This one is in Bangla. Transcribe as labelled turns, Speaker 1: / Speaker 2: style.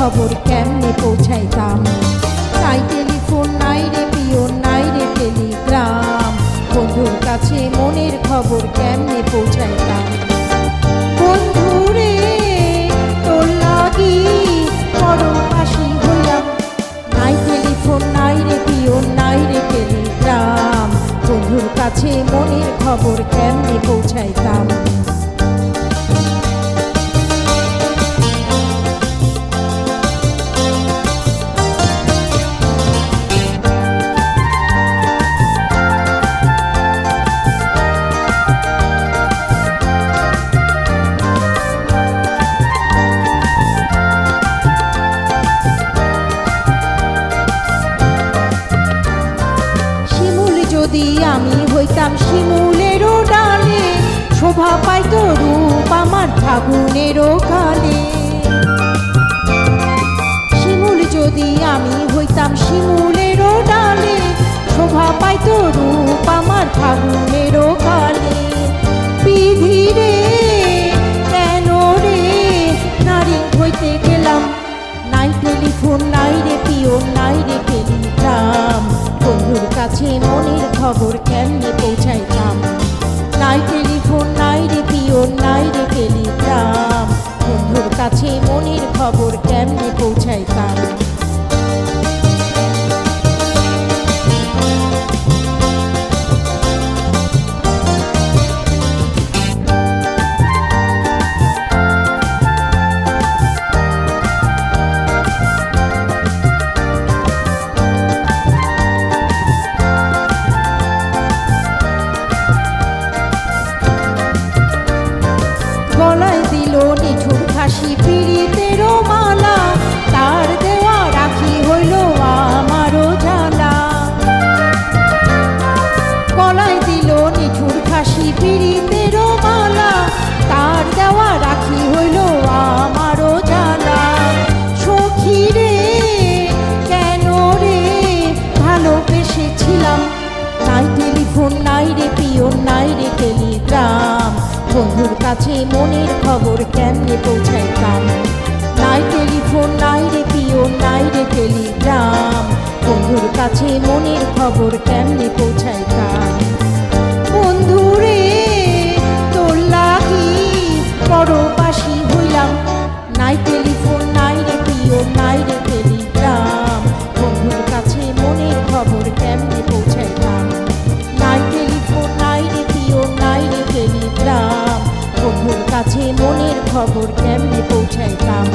Speaker 1: খবর কেমনে পৌঁছাইতাম? নাই টেলিফোন, নাই রে পিওন নাই রে টেলিগ্রাম। বন্ধুর কাছে মনের খবর কেমনে পৌঁছাইতাম? বন্ধুরে নাই রে নাই কাছে মনের খবর কেমনে শোভা পাইত রূপ আমার ফাগুনেরও কালে শিমুল যদি আমি হইতাম শিমুলেরও ডালে, শোভা পাইত রূপ আমার ফাগুনেরও কালে বিধি রে, কেন রে, নারী হইতে গেলাম। নাই টেলিফোন, নাই রে পিওন নাই রে টেলিগ্রাম। বন্ধুর কাছে মনের খবর কেমনে পৌঁছাইতাম কাছে মনের খবর কেমনে পৌঁছাইতাম গলায় keep কাছে মনের খবর কেমনে পৌঁছাইতাম নাই টেলিফোন, নাই রে পিও নাই রে টেলিগ্রাম। বন্ধুর কাছে মনের খবর কেমনে পৌঁছাইতাম বন্ধুরে খবর কেমনে পৌঁছাইতাম?